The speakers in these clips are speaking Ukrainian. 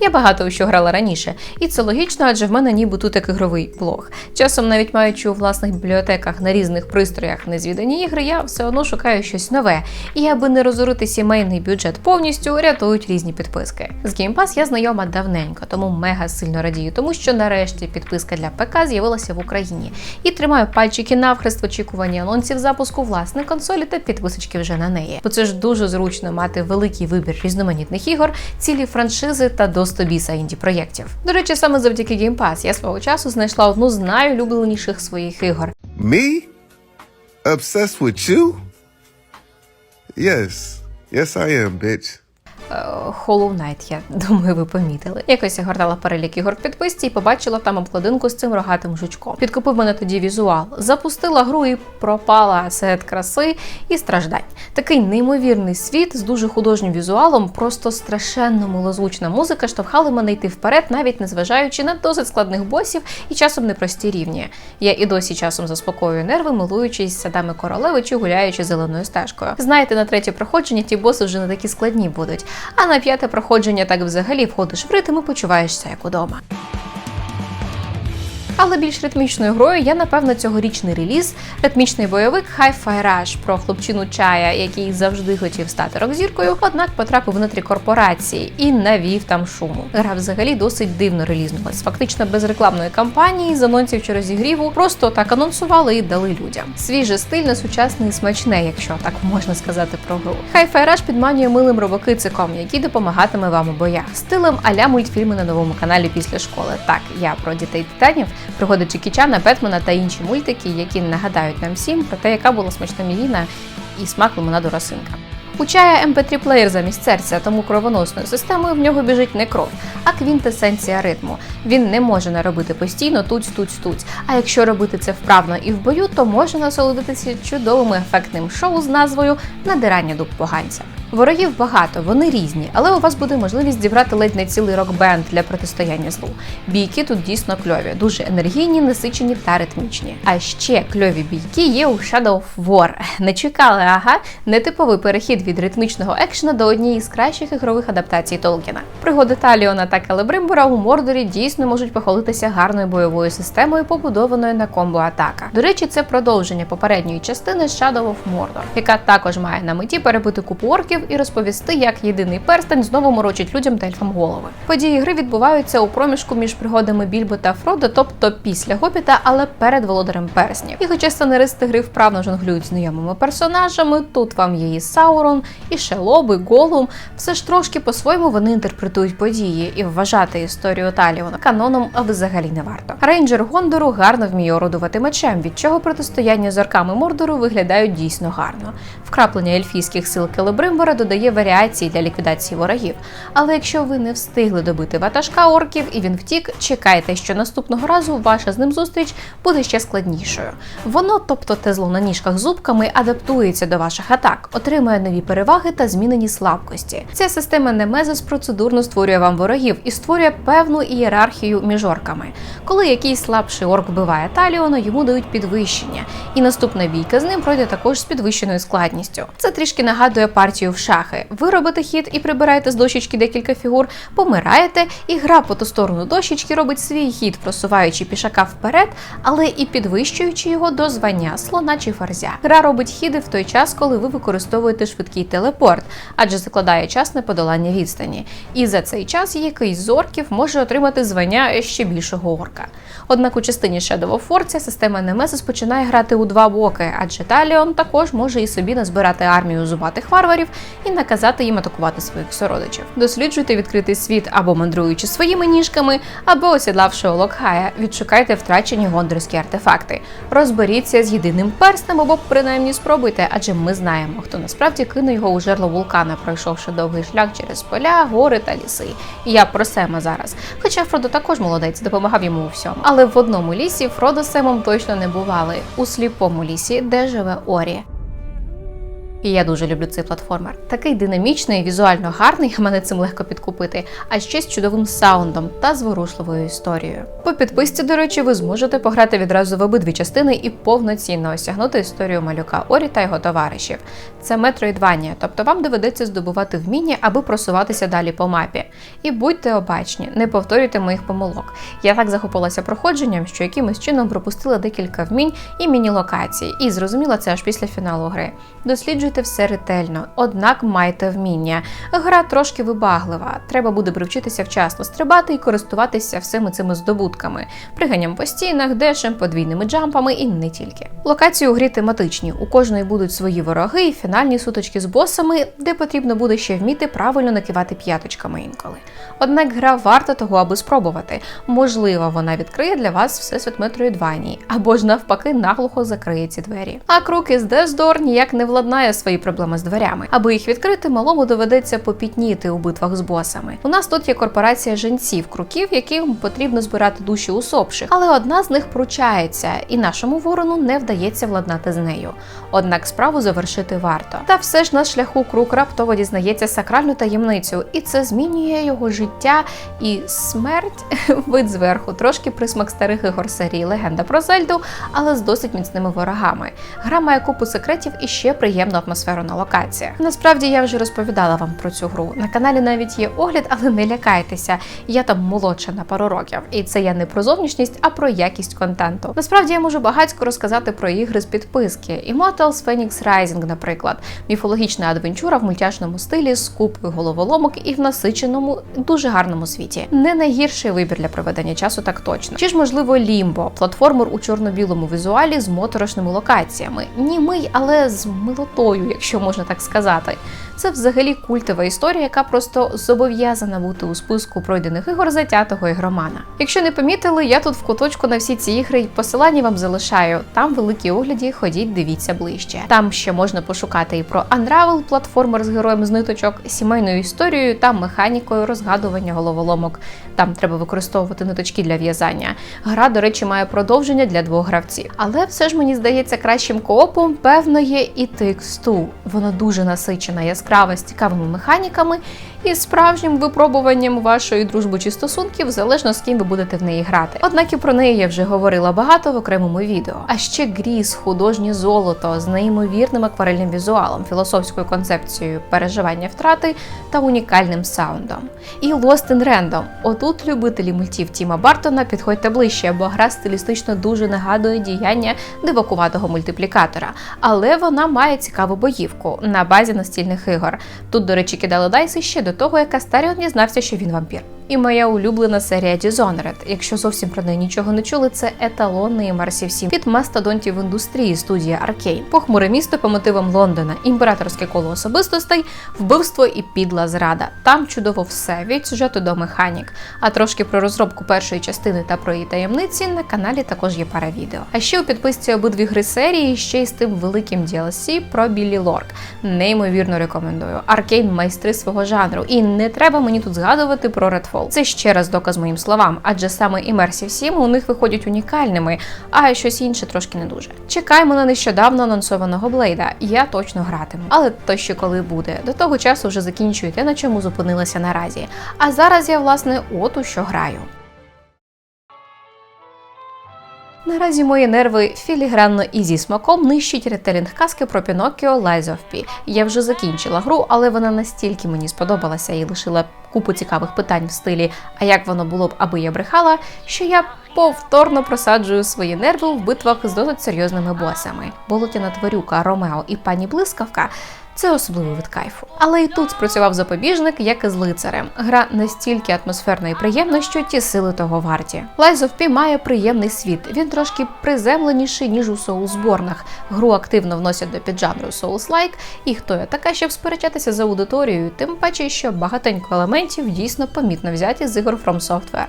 Я багато у що грала раніше, і це логічно, адже в мене ніби тут як ігровий блог. Часом, навіть маючи у власних бібліотеках на різних пристроях незвідані ігри, я все одно шукаю щось нове. І аби не розорити сімейний бюджет повністю, рятують різні підписки. З Game Pass я знайома давненько, тому мега сильно радію, тому що нарешті підписка для ПК з'явилася в Україні. І тримаю пальчики навхрест в очікуванні анонсів запуску власної консолі та підписочки вже на неї. Бо це ж дуже зручно мати великий вибір різноманітних ігор, цілі франшизи та до 100 біса інді проєктів. До речі, саме завдяки Game Pass я свого часу знайшла одну з найулюбленіших своїх ігор. Me? Obsessed with you? Yes. Yes, I am, bitch. Hollow Knight, я думаю, ви помітили. Якось я гортала перелік ігор в підписці і побачила там обкладинку з цим рогатим жучком. Підкупив мене тоді візуал. Запустила гру і пропала серед краси і страждань. Такий неймовірний світ з дуже художнім візуалом, просто страшенно милозвучна музика штовхали мене йти вперед, навіть незважаючи на досить складних босів і часом непрості рівні. Я і досі часом заспокоюю нерви, милуючись садами королеви чи гуляючи зеленою стежкою. Знаєте, на третє проходження ті боси вже не такі складні будуть. А на п'яте проходження так взагалі входиш в ритм і почуваєшся як удома. Але більш ритмічною грою є, напевно, цьогорічний реліз, ритмічний бойовик Hi-Fi Rush про хлопчину чая, який завжди хотів стати рок-зіркою, однак потрапив внутрі корпорації і навів там шуму. Гра взагалі досить дивно релізнулась. Фактично без рекламної кампанії, з анонсів чи розігріву, просто так анонсували і дали людям. Свіже, стильне, сучасне і смачне, якщо так можна сказати про гру. Hi-Fi Rush підманює милим робокициком, який допомагатиме вам у боях, стилем аля мультфільми на новому каналі після школи. Так, я про дітей титанів, пригоди Джекі Чана, Бетмена та інші мультики, які нагадають нам всім про те, яка була смачна мівіна і смак лимонаду росинка. У чая mp3 плеєр замість серця, тому кровоносною системою в нього біжить не кров, а квінтесенція ритму. Він не може наробити постійно туць туць туць. А якщо робити це вправно і в бою, то може насолодитися чудовим ефектним шоу з назвою Надирання дуб поганця. Ворогів багато, вони різні, але у вас буде можливість зібрати ледь не цілий рок-бенд для протистояння злу. Бійки тут дійсно кльові, дуже енергійні, насичені та ритмічні. А ще кльові бійки є у Shadow of War. Не чекали, ага, нетиповий перехід від ритмічного екшена до однієї з кращих ігрових адаптацій Толкіна. Пригоди Таліона та Келебримбора у Мордорі дійсно можуть похвалитися гарною бойовою системою, побудованою на комбо атака. До речі, це продовження попередньої частини Shadow of Mordor, яка також має на меті перебити купу орків і розповісти, як єдиний перстень знову морочить людям та голови. Події гри відбуваються у проміжку між пригодами Більбо та Фродо, тобто після Гобіта, але перед володарем перснів. І хоча сценаристи гри вправно жонглюють знайомими персонажами, тут вам є і Саурон, і Шелоб, і Голум, все ж трошки по-своєму вони інтерпретують події, і вважати історію Таліона каноном взагалі не варто. Рейнджер Гондору гарно вміє орудувати мечем, від чого протистояння з орками Мордору виглядають дійсно гарно. Вкраплення ельфійських сил Келебримбора додає варіації для ліквідації ворогів. Але якщо ви не встигли добити ватажка орків і він втік, чекайте, що наступного разу ваша з ним зустріч буде ще складнішою. Воно, тобто те зло на ніжках зубками, адаптується до ваших атак, отримує нові переваги та змінені слабкості. Ця система Немезис процедурно створює вам ворогів і створює певну ієрархію між орками. Коли якийсь слабший орк вбиває Таліона, йому дають підвищення, і наступна бійка з ним пройде також з підвищеною складністю. Це трішки нагадує партію в шахи. Ви робите хід і прибираєте з дощечки декілька фігур, помираєте, і гра по ту сторону дощечки робить свій хід, просуваючи пішака вперед, але і підвищуючи його до звання слона чи ферзя. Гра робить хіди в той час, коли ви використовуєте швидкий телепорт, адже закладає час на подолання відстані. І за цей час якийсь з орків може отримати звання ще більшого орка. Однак у частині Shadow of ця система Немезис починає грати у два боки, адже Таліон також може і собі назбирати армію зубатих варварів і наказати їм атакувати своїх сородичів. Досліджуйте відкритий світ або мандруючи своїми ніжками, або осідлавши Олокхая, відшукайте втрачені гондорські артефакти. Розберіться з єдиним перстем або принаймні спробуйте, адже ми знаємо, хто насправді кине його у жерло вулкана, пройшовши довгий шлях через поля, гори та ліси. І я про Сема зараз. Хоча Фродо також молодець, допомагав йому у всьому. Але в одному лісі Фродо Семом точно не бували у сліпому лісі, де живе Орі. І я дуже люблю цей платформер. Такий динамічний, візуально гарний, мене цим легко підкупити, а ще з чудовим саундом та зворушливою історією. По підписці, до речі, ви зможете пограти відразу в обидві частини і повноцінно осягнути історію малюка Орі та його товаришів. Це Metroidvania, тобто вам доведеться здобувати вміння, аби просуватися далі по мапі. І будьте обачні, не повторюйте моїх помилок. Я так захопилася проходженням, що якимось чином пропустила декілька вмінь і міні-локацій, і зрозуміла це аж після фіналу гри. Досліджуйте все ретельно, однак майте вміння. Гра трошки вибаглива. Треба буде привчитися вчасно стрибати і користуватися всіми цими здобутками, приганням по стінах, дешем, подвійними джампами і не тільки. Локації у грі тематичні. У кожної будуть свої вороги і фінальні сутички з босами, де потрібно буде ще вміти правильно накивати п'яточками інколи. Однак гра варта того, аби спробувати. Можливо, вона відкриє для вас всесвіт Метроїдванії, або ж навпаки наглухо закриє ці двері. А крук із Дездор ніяк не владнає свої проблеми з дверями. Аби їх відкрити, малому доведеться попітніти у битвах з босами. У нас тут є корпорація женців круків, яким потрібно збирати душі усопших, але одна з них пручається, і нашому ворону не вдається владнати з нею. Однак справу завершити варто. Та все ж на шляху крук раптово дізнається сакральну таємницю, і це змінює його життя і смерть вид зверху, трошки присмак старих ігор серії Легенда про Зельду, але з досить міцними ворогами. Гра має купу секретів і ще приємну атмосферу на локаціях. Насправді я вже розповідала вам про цю гру. На каналі навіть є огляд, але не лякайтеся. Я там молодша на пару років, і це я не про зовнішність, а про якість контенту. Насправді я можу багатько розказати про ігри з підписки. Immortals Phoenix Rising, наприклад, міфологічна адвенчура в мультяшному стилі з купою головоломок і в насиченому, дуже гарному світі. Не найгірший вибір для проведення часу, так точно. Чи ж можливо Лімбо, платформер у чорно-білому візуалі з моторошними локаціями. Німий, але з милотою, якщо можна так сказати. Це взагалі культова історія, яка просто зобов'язана бути у списку пройдених ігор затятого ігромана. Якщо не помітили, я тут в куточку на всі ці ігри посилання вам залишаю. Там великі огляді, ходіть, дивіться ближче. Там ще можна пошукати і про Unravel, платформер з героєм з ниточок, сімейною історією та механікою розгадування головоломок. Там треба використовувати ниточки для в'язання. Гра, до речі, має продовження для двох гравців. Але все ж мені здається кращим коопом, певно, є і Takes-Two. Вона дуже насичена, яскрава з цікавими механіками і справжнім випробуванням вашої дружби чи стосунків, залежно з ким ви будете в неї грати. Однак і про неї я вже говорила багато в окремому відео. А ще Гріз, художнє золото з неймовірним акварельним візуалом, філософською концепцією переживання втрати та унікальним саундом. І Lost in Random. Отут любителі мультів Тіма Бартона підходьте ближче, бо гра стилістично дуже нагадує діяння дивакуватого мультиплікатора, але вона має цікаву боївку на базі настільних ігор. Тут, до речі, кидали дайси ще до того, як Астаріон дізнався, що він вампір. І моя улюблена серія Dishonored. Якщо зовсім про неї нічого не чули, це еталонний Immersive 7 від мастодонтів індустрії студія Arkane. Похмуре місто по мотивам Лондона, імператорське коло особистостей, вбивство і підла зрада. Там чудово все від сюжету до механік. А трошки про розробку першої частини та про її таємниці на каналі також є пара відео. А ще у підписці обидві гри серії ще й з тим великим DLC про Біллі Лорк. Неймовірно рекомендую. Arkane майстри свого жанру. І не треба мені тут згадувати про Redfall. Це ще раз доказ моїм словам, адже саме Immersive 7 у них виходять унікальними, а щось інше трошки не дуже. Чекаємо на нещодавно анонсованого Блейда. Я точно гратиму. Але то ще коли буде. До того часу вже закінчую те, на чому зупинилася наразі. А зараз я, власне, от у що граю. Наразі мої нерви філігранно і зі смаком нищить ретелінг казки про Піноккіо Lies of P. Я вже закінчила гру, але вона настільки мені сподобалася і лишила купу цікавих питань в стилі, а як воно було б, аби я брехала, що я повторно просаджую свої нерви в битвах з досить серйозними босами. Болотяна тварюка, Ромео і пані Блискавка. Це особливий вид кайфу. Але і тут спрацював запобіжник, як і з лицарем. Гра настільки атмосферна і приємна, що ті сили того варті. Lies of P має приємний світ. Він трошки приземленіший, ніж у Soulsborne. Гру активно вносять до піджанру Souls-like, і хто я така, щоб сперечатися за аудиторією, тим паче, що багатенько елементів дійсно помітно взяті з ігор From Software.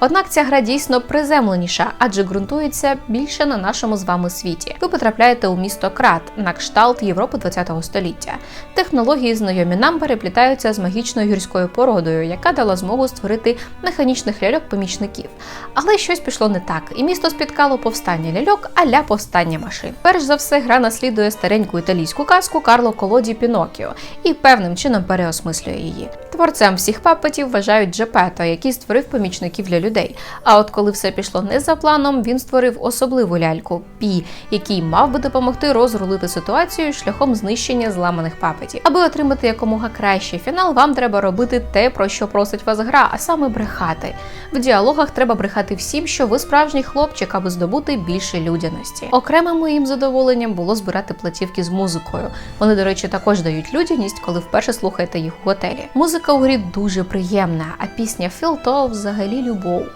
Однак ця гра дійсно приземленіша, адже ґрунтується більше на нашому з вами світі. Ви потрапляєте у місто Крат на кшталт Європи ХХ століття. Технології знайомі нам переплітаються з магічною гірською породою, яка дала змогу створити механічних ляльок-помічників. Але щось пішло не так, і місто спіткало повстання ляльок, аля повстання машин. Перш за все, гра наслідує стареньку італійську казку Карло Колоді Пінокіо і певним чином переосмислює її. Творцем всіх папетів вважають Джепето, який створив помічників для людей. А от коли все пішло не за планом, він створив особливу ляльку Пі, який мав би допомогти розрулити ситуацію шляхом знищення зламаних папетів. Аби отримати якомога кращий фінал, вам треба робити те, про що просить вас гра, а саме брехати. В діалогах треба брехати всім, що ви справжній хлопчик, аби здобути більше людяності. Окремим моїм задоволенням було збирати платівки з музикою. Вони, до речі, також дають людяність, коли вперше слухаєте їх у готелі. Музика у грі дуже приємна, а пісня Філ то взагалі любов.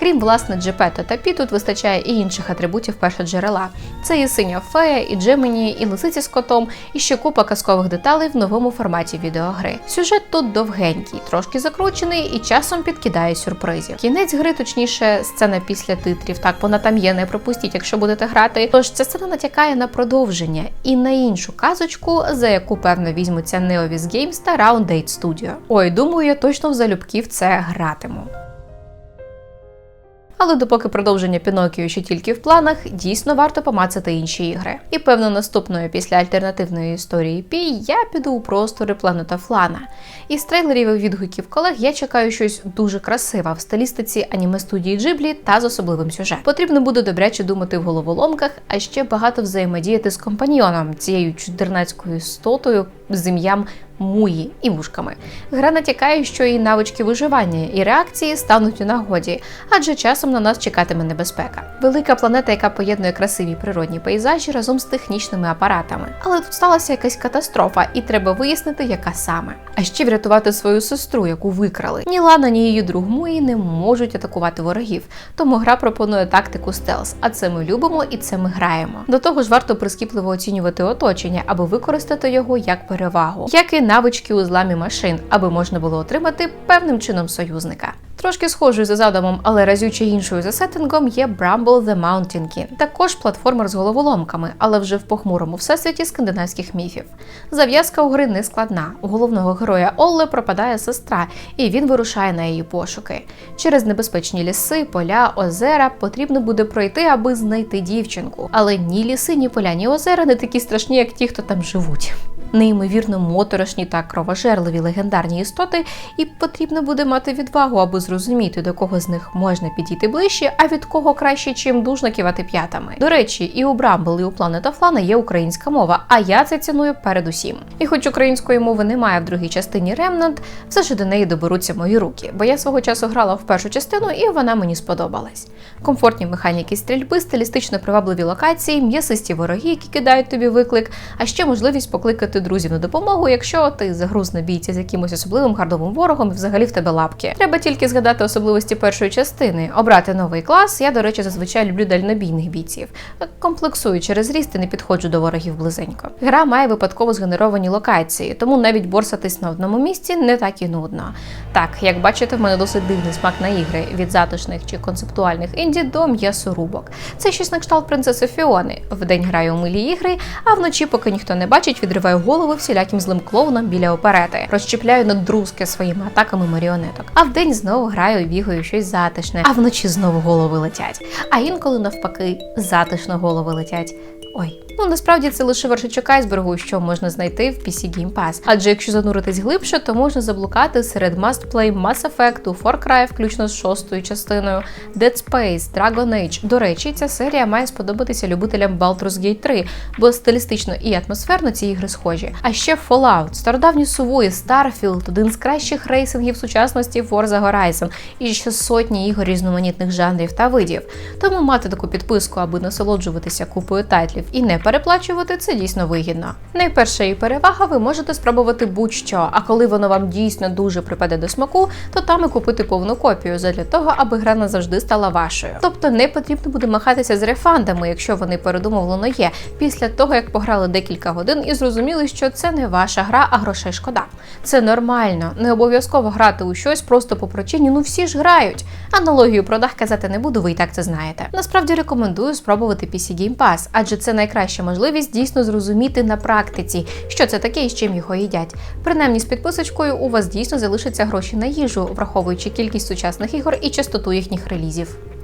Крім власне Джепето та Пі, тут вистачає і інших атрибутів першоджерела. Це і синя фея, і Джемені, і лисиці з котом, і ще купа казкових деталей в новому форматі відеогри. Сюжет тут довгенький, трошки закручений і часом підкидає сюрпризів. Кінець гри, точніше, сцена після титрів. Так вона там є, не пропустіть, якщо будете грати. Тож ця сцена натякає на продовження і на іншу казочку, за яку певно візьмуться Neovis Games та Round 8 Studio. Ой, думаю, я точно в залюбки в це гратиму. Але допоки продовження Пінокіо ще тільки в планах, дійсно варто помацати інші ігри. І певно, наступною після альтернативної історії Пі я піду у простори планета Флана. Із трейлерів і відгуків колег я чекаю щось дуже красиве в стилістиці аніме студії Джиблі та з особливим сюжетом. Потрібно буде добряче думати в головоломках, а ще багато взаємодіяти з компаньйоном, цією чудернацькою істотою з ім'ям Муї і вушками. Гра натякає, що і навички виживання, і реакції стануть у нагоді, адже часом на нас чекатиме небезпека. Велика планета, яка поєднує красиві природні пейзажі разом з технічними апаратами. Але тут сталася якась катастрофа, і треба вияснити, яка саме. А ще врятувати свою сестру, яку викрали. Ні Лана, ні її друг Муї не можуть атакувати ворогів. Тому гра пропонує тактику стелс, а це ми любимо і це ми граємо. До того ж, варто прискіпливо оцінювати оточення, аби використати його як перевагу, як і навички у зламі машин, аби можна було отримати певним чином союзника. Трошки схожою за задумом, але разюче іншою за сеттингом є Bramble the Mountain King. Також платформер з головоломками, але вже в похмурому всесвіті скандинавських міфів. Зав'язка у гри не складна. У головного героя Олле пропадає сестра, і він вирушає на її пошуки. Через небезпечні ліси, поля, озера потрібно буде пройти, аби знайти дівчинку. Але ні ліси, ні поля, ні озера не такі страшні, як ті, хто там живуть неймовірно моторошні та кровожерливі легендарні істоти, і потрібно буде мати відвагу, аби зрозуміти, до кого з них можна підійти ближче, а від кого краще чим дужно кивати п'ятами. До речі, і у Брамбл, і у Планета Флана є українська мова, а я це ціную передусім. І хоч української мови немає в другій частині Remnant, все ж до неї доберуться мої руки, бо я свого часу грала в першу частину, і вона мені сподобалась. Комфортні механіки стрільби, стилістично привабливі локації, м'ясисті вороги, які кидають тобі виклик, а ще можливість покликати друзів на допомогу, якщо ти загруз на бійці з якимось особливим хардовим ворогом і взагалі в тебе лапки. Треба тільки згадати особливості першої частини, обрати новий клас. Я, до речі, зазвичай люблю дальнобійних бійців. Комплексую через ріст і не підходжу до ворогів близенько. Гра має випадково згенеровані локації, тому навіть борсатись на одному місці не так і нудно. Так, як бачите, в мене досить дивний смак на ігри від затишних чи концептуальних інді до м'ясорубок. Це щось на кшталт принцеси Фіони. Вдень граю у милі ігри, а вночі, поки ніхто не бачить, відриваю голови всіляким злим клоунам біля оперети, розчіпляю надрузки своїми атаками маріонеток. А вдень знову граю бігаю щось затишне, а вночі знову голови летять. А інколи навпаки затишно голови летять. Ой, ну насправді це лише вершичок айсбергу, що можна знайти в PC Game Pass. Адже якщо зануритись глибше, то можна заблукати серед Must Play Mass Effect, Far Cry, включно з шостою частиною, Dead Space, Dragon Age. До речі, ця серія має сподобатися любителям Baldur's Gate 3, бо стилістично і атмосферно ці ігри схожі. А ще Fallout, стародавні сувої, Starfield, один з кращих рейсингів сучасності Forza Horizon і ще сотні ігор різноманітних жанрів та видів. Тому мати таку підписку, аби насолоджуватися купою тайтлів і не переплачувати це дійсно вигідно. Найперша її перевага ви можете спробувати будь-що, а коли воно вам дійсно дуже припаде до смаку, то там і купити повну копію задля того, аби гра назавжди стала вашою. Тобто не потрібно буде махатися з рефандами, якщо вони передумовлено є, після того як пограли декілька годин і зрозуміли, що це не ваша гра, а грошей шкода. Це нормально, не обов'язково грати у щось просто по причині, ну всі ж грають. Аналогію про дах казати не буду, ви і так це знаєте. Насправді рекомендую спробувати PC Game Pass, адже це найкраща можливість дійсно зрозуміти на практиці, що це таке і з чим його їдять. Принаймні з підписочкою у вас дійсно залишаться гроші на їжу, враховуючи кількість сучасних ігор і частоту їхніх релізів.